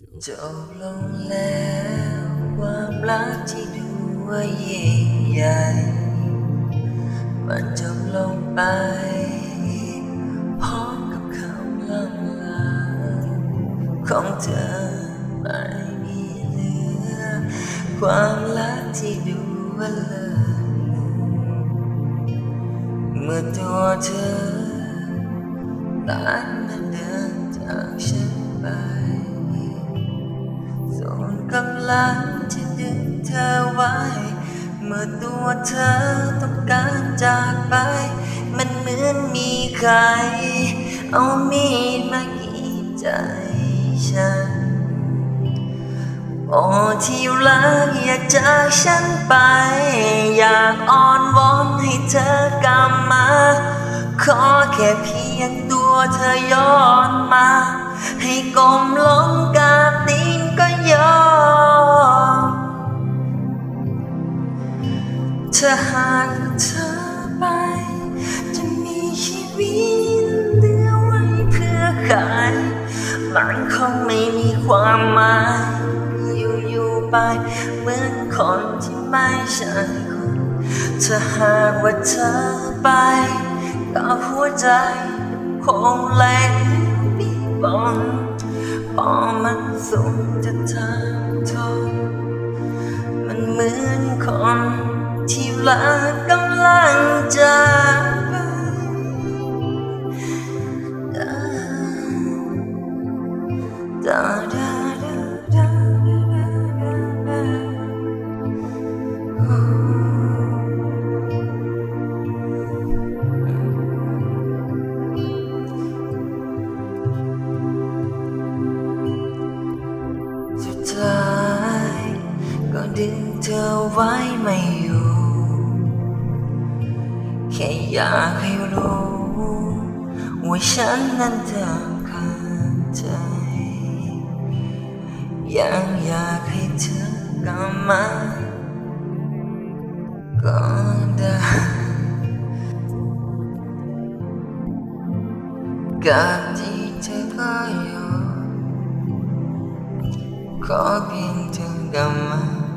จบลงแล้วความรักที่ดูว่ายิ่งใหญ่ มันจบลงไปพร้อมกับคำล่ำลาของเธอไม่มีเหลือ ความรักที่ดูว่าเลิศเมื่อตัวเธอตัดมาเลังที่ดึงเธอไว้ เมื่อตัวเธอต้องการจากไป มันเหมือนมีใคร เอามีดมากรีดใจฉัน โอ้ที่รักอย่าจากฉันไป อยากอ้อนวอนให้เธอกลับมา ขอแค่เพียงตัวเธอย้อนมา ให้กลมลงกราบ ถ้าหากเธอไป จะมีชีวิตเหลือไว้เพื่อใครมันคงไม่มีความหมายอยู่ๆไปเหมือนคนที่ไม่ใช่คนถ้าหากว่าเธอไปก็หัวใจคงแหลกปีบองพอมันสูงจะทำทนมันเหมือนคน ที่รักกำลังจะไปดาดาดาดาดาด แค่อยากให้รู้ว่าฉันนั้นเธอข้าใจ ยังอยากให้เธอกลับมาก็ได้กับที่เธอก็อยู่ขอเพียงเธอกลับมา